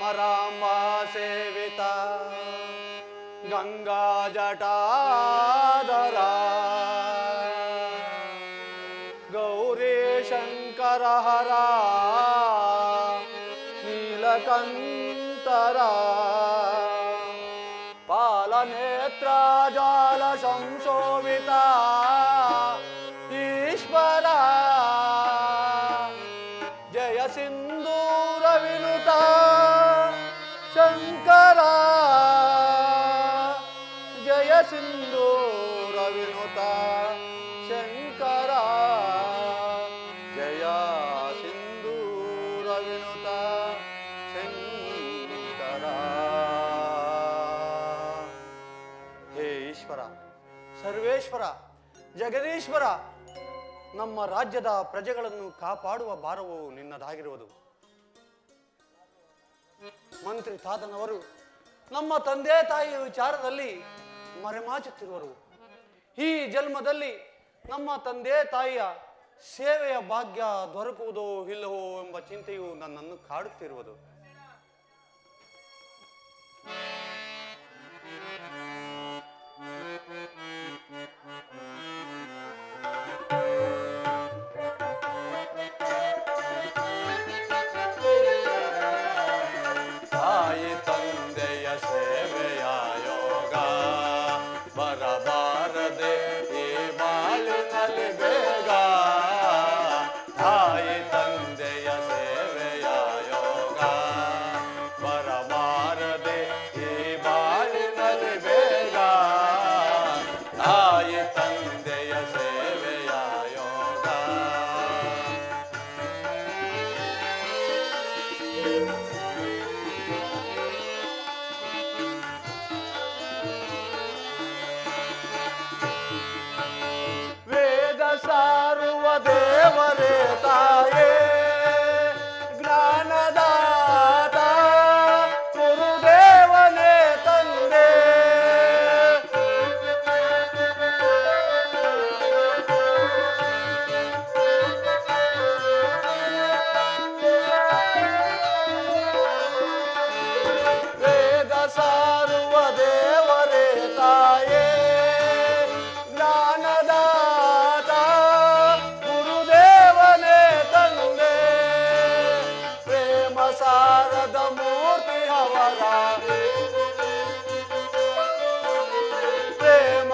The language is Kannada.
राम सेविता गङ्गा जटादरा गौरी शङ्कर हरा नीलकरा पालनेत्र जाल संशोभिता ಈಶ್ವರ ಸರ್ವೇಶ್ವರ, ಜಗದೀಶ್ವರ, ನಮ್ಮ ರಾಜ್ಯದ ಪ್ರಜೆಗಳನ್ನು ಕಾಪಾಡುವ ಭಾರವು ನಿನ್ನದಾಗಿರುವುದು. ಮಂತ್ರಿ ತಾತನವರು, ನಮ್ಮ ತಂದೆ ತಾಯಿಯ ವಿಚಾರದಲ್ಲಿ ಮರೆಮಾಚುತ್ತಿರುವರು. ಈ ಜನ್ಮದಲ್ಲಿ ನಮ್ಮ ತಂದೆ ತಾಯಿಯ ಸೇವೆಯ ಭಾಗ್ಯ ದೊರಕುವುದೋ ಇಲ್ಲವೋ ಎಂಬ ಚಿಂತೆಯು ನನ್ನನ್ನು ಕಾಡುತ್ತಿರುವುದು. maneta, ei.